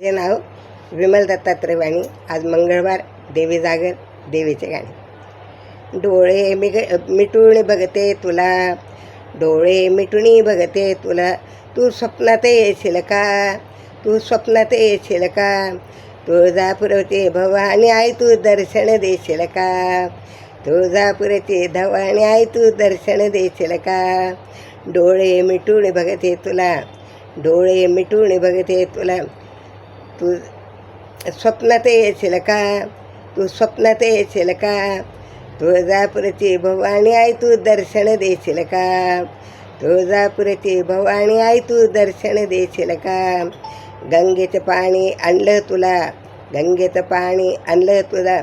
माझे नाव विमल दत्तात्रय वाणी. आज मंगळवार देवी जागर देवीचे गाणे. डोळे मिग मिटून बघते तुला डोळे मिटून बघते तुला तू स्वप्नात येशील का? तू स्वप्नात येशील का? तुळजापुरते भवानी आई तू दर्शन देशील का? तुळजापुरते धवानी आई तू दर्शन देशील का? डोळे मिटून बघते तुला डोळे मिटून बघते तुला तू स्वप्नात येशील का? तू स्वप्नात येशील का? तुळजापुरची भवानी आई तू दर्शन देशील का? तुळजापुरची भवानी आई तू दर्शन देशील का? गंगेचं पाणी आणलं तुला गंगेचं पाणी आणलं तुला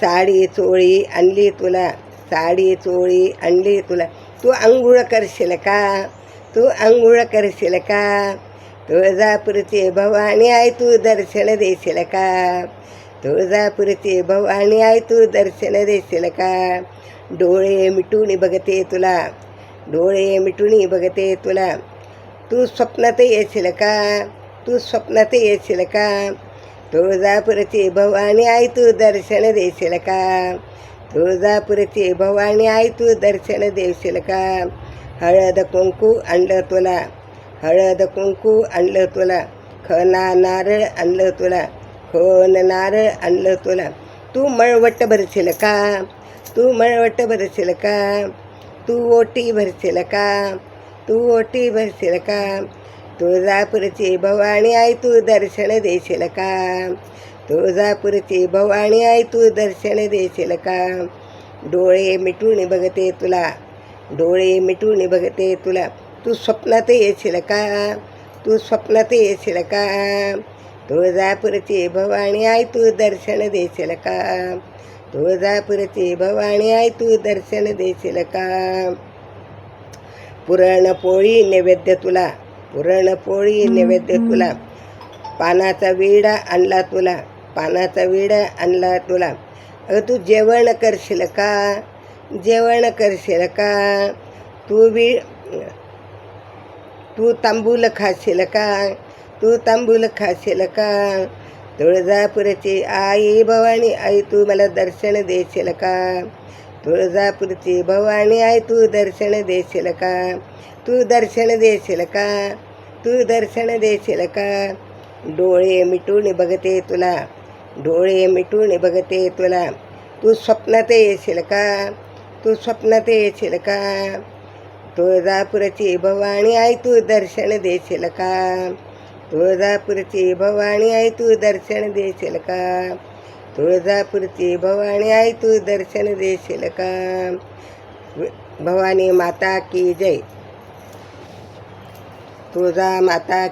साडी चोळी आणली तुला साडी चोळी आणली तुला. तू आंघोळ करशील का? तू आंघोळ करशील का? तुळजापूरची भवानी आय तू दर्शन देशील का? तुळजापूरची भवानी आय तू दर्शन देशील का? डोळे मिटून बघते तुला डोळे मिटून बघते तुला. तू स्वप्नात येशील का? तू स्वप्नात येशील का? तुळजापूरची भवानी आई तू दर्शन देशील का? तुळजापूरची भवानी आई तू दर्शन देशील का? हळद कुंकू अंड तुला. हळद कुंकू आणलं तुला. खना नारळ आणलं तुला. खोन नारळ आणलं तुला. तू मळवट भरशील का? तू मळवट भरशील का? तू ओटी भरशील का? तू ओटी भरशील का? तुळजापूरची भवानी आई तू दर्शन देशील का? तुळजापूरची भवानी आई तू दर्शन देशील का? डोळे मिटून बघते तुला. डोळे मिटून बघते तुला. तू स्वप्नात येशील का? तू स्वप्नात येशील का? तुळजापूरची भवानी आई तू दर्शन देशील का? तुळजापूरची भवानी आई तू दर्शन देशील का? पुरणपोळी नैवेद्य तुला पुरणपोळी नैवेद्य तुला. पानाचा विडा आणला तुला पानाचा विडा आणला तुला. अगं तू जेवण करशील का? जेवण करशील का? तू बी तू तांबूल खाशील का? तू तांबूल खाशील का? तुळजापूरची आई भवानी आई तू मला दर्शन देशील का? तुळजापूरची भवानी आई तू दर्शन देशील का? तू दर्शन देशील का? तू दर्शन देशील का? डोळे मिटून बघते तुला डोळे मिटून बघते तुला. तू स्वप्नात येशील का? तू स्वप्नात येशील का? तुळजापूरची भवानी आई तू दर्शन देशील का? तुळजापूरची भवानी आई तू दर्शन देशील का? तुळजापूरची भवानी आई तू दर्शन देशील का? भवानी माता की जय. तुळजा माता